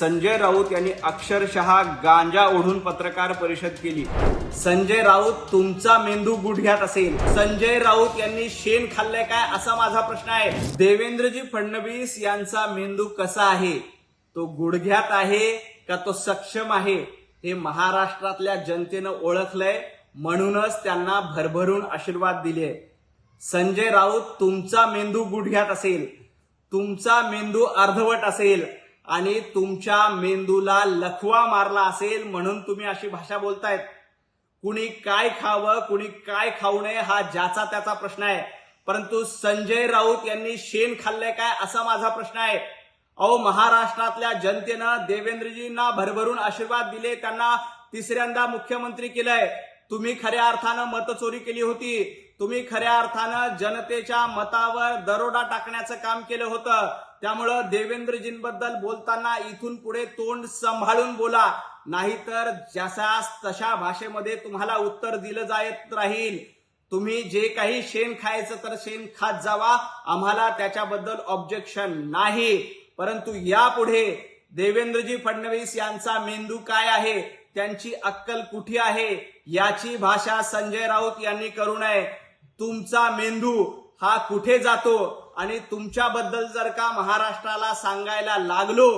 संजय राऊत यांनी अक्षरशः गांजा ओढून पत्रकार परिषद केली. संजय राऊत तुमचा मेंदू गुडघ्यात असेल. संजय राऊत यांनी शेण खाल्लंय काय असा माझा प्रश्न आहे. देवेंद्रजी फडणवीस यांचा मेंदू कसा आहे? तो गुडघ्यात आहे का तो सक्षम आहे? हे महाराष्ट्रातल्या जनतेनं ओळखलंय. म्हणूनच त्यांना भरभरून आशीर्वाद दिले संजय राऊत तुमचा मेंदू गुडघ्यात असेल. तुमचा मेंदू अर्धवट असेल. आणि तुमच्या मेंदूला लखवा मारला असेल म्हणून तुम्ही अशी भाषा बोलतायत. कुणी काय खावं कुणी काय खाऊ नये हा ज्याचा त्याचा प्रश्न आहे. परंतु संजय राऊत यांनी शेण खाल्लंय काय असा माझा प्रश्न आहे. अहो महाराष्ट्रातल्या जनतेनं देवेंद्रजींना भरभरून आशीर्वाद दिले त्यांना तिसऱ्यांदा मुख्यमंत्री केलंय. तुम्ही खऱ्या अर्थानं मतचोरी केली होती. तुम्ही खऱ्या अर्थानं जनतेच्या मतावर दरोडा टाकण्याचं काम केलं होतं. त्यामुळं देवेंद्रजींबद्दल बोलताना इथून पुढे तोंड सांभाळून बोला. नाहीतर जसा तशा भाषेमध्ये तुम्हाला उत्तर दिलं जात राहील. तुम्ही जे काही शेण खायचं तर शेण खात जावा. आम्हाला त्याच्याबद्दल ऑब्जेक्शन नाही. परंतु यापुढे देवेंद्रजी फडणवीस यांचा मेंदू काय आहे? त्यांची अक्कल कुठे आहे? याची भाषा संजय राऊत यांनी करू नये. तुमचा मेंदू हा कुठे जातो आणि तुमच्याबद्दल जर का महाराष्ट्राला सांगायला लागलो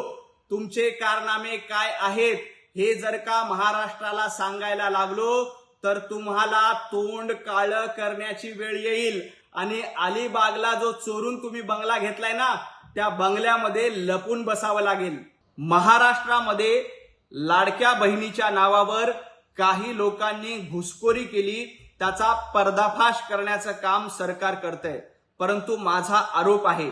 तुमचे कारनामे काय आहेत हे जर का महाराष्ट्राला सांगायला लागलो तर तुम्हाला तोंड काळं करण्याची वेळ येईल. आणि अलिबागला जो चोरून तुम्ही बंगला घेतलाय ना त्या बंगल्यामध्ये लपून बसावं लागेल. महाराष्ट्रामध्ये लाडक्या बहिणीच्या नावावर काही लोकांनी घुसखोरी केली त्याचा पर्दाफाश करण्याचं काम सरकार करतंय. परंतु माझा आरोप आहे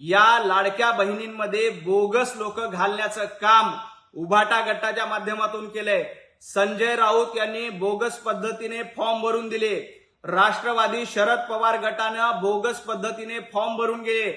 या लाडक्या बहिणींमध्ये बोगस लोक घालण्याचं काम उभाटा गटाच्या माध्यमातून केलंय. संजय राऊत यांनी बोगस पद्धतीने फॉर्म भरून दिले. राष्ट्रवादी शरद पवार गटानं बोगस पद्धतीने फॉर्म भरून गेले.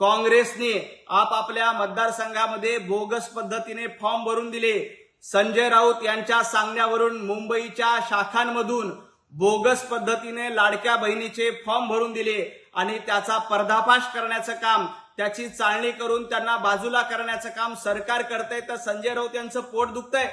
काँग्रेसने आपापल्या मतदारसंघामध्ये बोगस पद्धतीने फॉर्म भरून दिले. संजय राऊत यांच्या सांगण्यावरून मुंबईच्या शाखांमधून बोगस पद्धतीने लाडक्या बहिणीचे फॉर्म भरून दिले आणि त्याचा पर्दाफाश करण्याचं काम त्याची चाळणी करून त्यांना बाजूला करण्याचं काम सरकार करतंय. तर संजय राऊत यांचं पोट दुखतंय.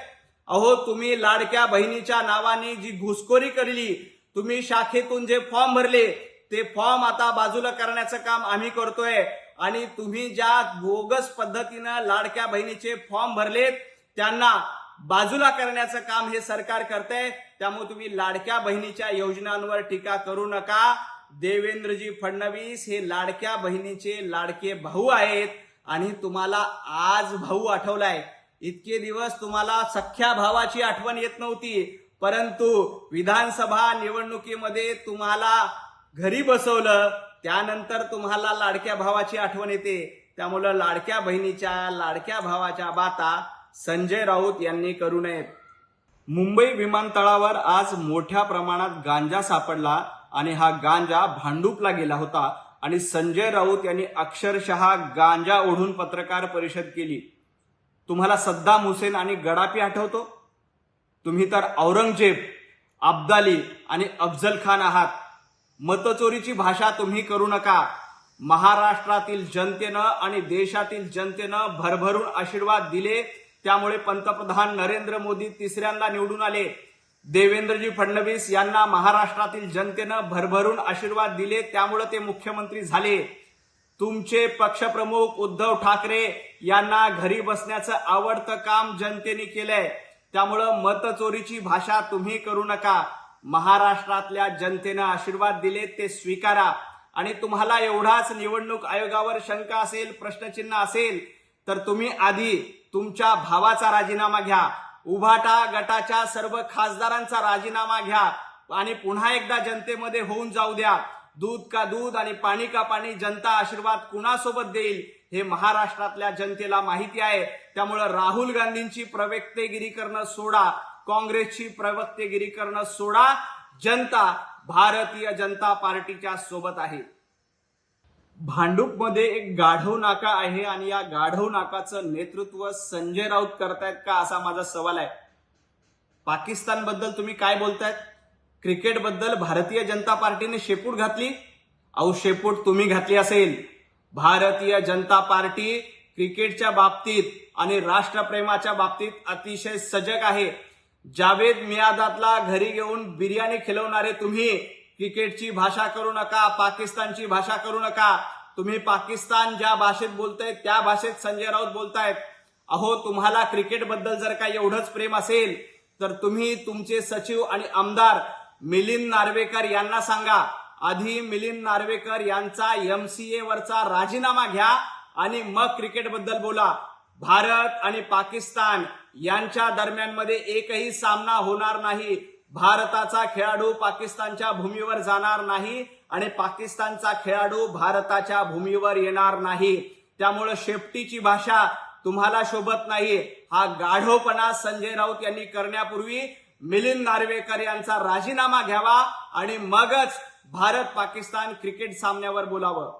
अहो तुम्ही लाडक्या बहिणीच्या नावाने जी घुसखोरी करली तुम्ही शाखेतून जे फॉर्म भरले ते फॉर्म आता बाजूला करण्याचं काम आम्ही करतोय. आणि तुम्ही ज्या बोगस पद्धतीनं लाडक्या बहिणीचे फॉर्म भरलेत त्यांना बाजूला करण्याचं काम हे सरकार करतंय. त्यामुळे तुम्ही लाडक्या बहिणीच्या योजनांवर टीका करू नका. देवेंद्रजी फडणवीस हे लाडक्या बहिणीचे लाडके भाऊ आहेत आणि तुम्हाला आज भाऊ आठवलाय. इतके दिवस तुम्हाला सख्या भावाची आठवण येत नव्हती. परंतु विधानसभा निवडणुकीमध्ये तुम्हाला घरी बसवलं त्यानंतर तुम्हाला लाडक्या भावाची आठवण येते. त्यामुळं लाडक्या बहिणीच्या लाडक्या भावाच्या बाता संजय राऊत यांनी करू नयेत मुंबई विमानतळावर आज मोठ्या प्रमाणात गांजा सापडला आणि हा गांजा भांडूपला गेला होता आणि संजय राऊत यांनी अक्षरशः गांजा ओढून पत्रकार परिषद केली. तुम्हाला सद्दाम हुसेन आणि गडापी आठवतो? तुम्ही तर औरंगजेब अब्दाली आणि अफजल खान आहात. मतचोरीची भाषा तुम्ही करू नका. महाराष्ट्रातील जनतेनं आणि देशातील जनतेनं भरभरून आशीर्वाद दिले त्यामुळे पंतप्रधान नरेंद्र मोदी तिसऱ्यांदा निवडून आले. देवेंद्रजी फडणवीस यांना महाराष्ट्रातील जनतेनं भरभरून आशीर्वाद दिले त्यामुळे ते मुख्यमंत्री झाले. तुमचे पक्षप्रमुख उद्धव ठाकरे यांना घरी बसण्याचं आवडतं काम जनतेने केलंय. त्यामुळं मतचोरीची भाषा तुम्ही करू नका. महाराष्ट्रातल्या जनतेनं आशीर्वाद दिले ते स्वीकारा. आणि तुम्हाला एवढाच निवडणूक आयोगावर शंका असेल प्रश्नचिन्ह असेल तर तुम्ही आधी तुमच्या भावाचा राजीनामा घ्या. उभाटा गटाच्या सर्व खासदारांचा राजीनामा घ्या. आणि पुन्हा एकदा जनतेमध्ये होऊन जाऊ द्या. दूध का दूध आणि पाणी का पाणी जनता आशीर्वाद कुणासोबत देईल हे महाराष्ट्रातल्या जनतेला माहिती आहे. त्यामुळं राहुल गांधींची प्रवक्तेगिरी करणं सोडा. काँग्रेसची प्रवक्तेगिरी करणं सोडा. जनता भारतीय जनता पार्टीच्या सोबत आहे. भांडूपमध्ये एक गाढव नाका आहे आणि या गाढव नाकाचं नेतृत्व संजय राऊत करतायत का असा माझा सवाल आहे. पाकिस्तानबद्दल तुम्ही काय बोलतायत? क्रिकेटबद्दल भारतीय जनता पार्टीने शेपूट घातली? अहो शेपूट तुम्ही घातली असेल. भारतीय जनता पार्टी क्रिकेटच्या बाबतीत आणि राष्ट्रप्रेमाच्या बाबतीत अतिशय सजग आहे. जावेद मियादातला घरी घेऊन बिर्याणी खिलवणारे तुम्ही क्रिकेटची भाषा करू नका पाकिस्तानची भाषा करू नका. तुम्ही पाकिस्तान ज्या भाषेत बोलताय त्या भाषेत संजय राऊत बोलतायत. अहो तुम्हाला क्रिकेटबद्दल जर का एवढंच प्रेम असेल तर तुम्ही तुमचे सचिव आणि आमदार मिलिंद नार्वेकर यांना सांगा. आधी मिलिंद नार्वेकर यांचा एमसीए वरचा राजीनामा घ्या आणि मग क्रिकेटबद्दल बोला. भारत आणि पाकिस्तान यांच्या दरम्यानमध्ये एकही सामना होणार नाही. भारताचा खेळाडू पाकिस्तानच्या भूमीवर जाणार नाही आणि पाकिस्तानचा खेळाडू भारताच्या भूमीवर येणार नाही. त्यामुळं शेपटीची भाषा तुम्हाला शोभत नाही. हा गाढवपणा संजय राऊत यांनी करण्यापूर्वी मिलिंद नार्वेकर यांचा राजीनामा घ्यावा आणि मगच भारत पाकिस्तान क्रिकेट सामन्यावर बोलावं.